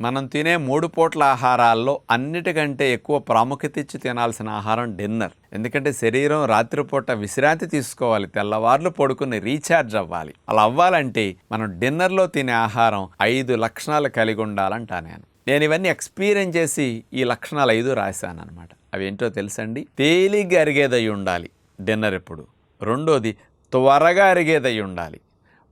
మనం తినే మూడు పూట్ల ఆహారాల్లో అన్నిటికంటే ఎక్కువ ప్రాముఖ్యత ఇచ్చి తినాల్సిన ఆహారం డిన్నర్. ఎందుకంటే శరీరం రాత్రిపూట విశ్రాంతి తీసుకోవాలి తెల్లవార్లు పడుకుని రీఛార్జ్ అవ్వాలి. అలా అవ్వాలంటే మనం డిన్నర్లో తినే ఆహారం ఐదు లక్షణాలు కలిగి ఉండాలంటా నేను. నేను ఇవన్నీ ఎక్స్పీరియన్స్ చేసి ఈ లక్షణాలు ఐదు రాశాను అనమాట అవి ఏంటో తెలుసండి? తేలిగ్గా అరిగేదై ఉండాలి డిన్నర్ ఎప్పుడు? రెండోది త్వరగా అరిగేదై ఉండాలి.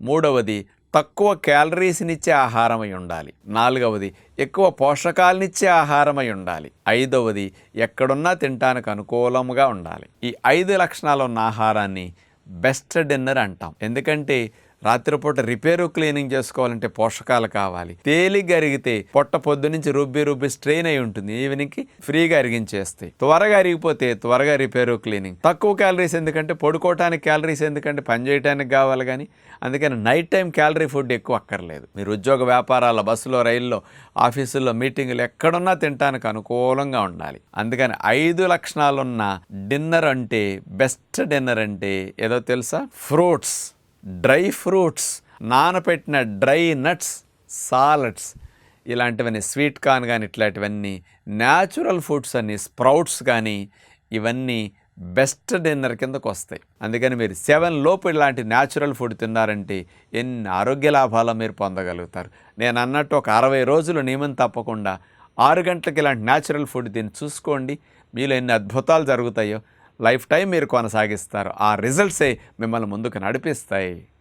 మూడవది తక్కువ క్యాలరీస్నిచ్చే ఆహారమై ఉండాలి. నాలుగవది ఎక్కువ పోషకాలనిచ్చే ఆహారమై ఉండాలి. ఐదవది ఎక్కడున్నా తినటానికి అనుకూలంగా ఉండాలి. ఈ ఐదు లక్షణాలు ఉన్న ఆహారాన్ని బెస్ట్ డిన్నర్ అంటాం. ఎందుకంటే రాత్రిపూట రిపేరు క్లీనింగ్ చేసుకోవాలంటే పోషకాలు కావాలి. తేలిగ్గా అరిగితే పొట్ట పొద్దు నుంచి రుబ్బి రుబ్బి స్ట్రెయిన్ అయి ఉంటుంది. ఈవినింగ్కి ఫ్రీగా అరిగించేస్తాయి త్వరగా అరిగిపోతే త్వరగా రిపేరు క్లీనింగ్. తక్కువ క్యాలరీస్ ఎందుకంటే పడుకోవటానికి క్యాలరీస్ ఎందుకంటే పని చేయడానికి కావాలి కానీ అందుకని నైట్ టైం క్యాలరీ ఫుడ్ ఎక్కువ అక్కర్లేదు. మీరు ఉద్యోగ వ్యాపారాల బస్సులో రైల్లో ఆఫీసుల్లో మీటింగులు ఎక్కడున్నా తినటానికి అనుకూలంగా ఉండాలి. అందుకని ఐదు లక్షణాలున్న డిన్నర్ అంటే బెస్ట్ డిన్నర్ అంటే ఏదో తెలుసా? ఫ్రూట్స్. డ్రై ఫ్రూట్స్ నానపెట్టిన డ్రై నట్స్ సాలడ్స్. ఇలాంటివన్నీ స్వీట్ కార్న్ కానీ ఇట్లాంటివన్నీ న్యాచురల్ ఫుడ్స్ అన్ని స్ప్రౌట్స్ కానీ ఇవన్నీ బెస్ట్ డిన్నర్ కిందకు వస్తాయి. అందుకని మీరు సెవెన్ లోపు ఇలాంటి న్యాచురల్ ఫుడ్ తిన్నారంటే ఎన్ని ఆరోగ్య లాభాలు మీరు పొందగలుగుతారు. నేను అన్నట్టు ఒక అరవై రోజులు నియమం తప్పకుండా ఆరు గంటలకు ఇలాంటి న్యాచురల్ ఫుడ్ తిని చూసుకోండి. మీలో ఎన్ని అద్భుతాలు జరుగుతాయో లైఫ్ టైం మీరు కొనసాగిస్తారు. ఆ రిజల్ట్సే మిమ్మల్ని ముందుకు నడిపిస్తాయి.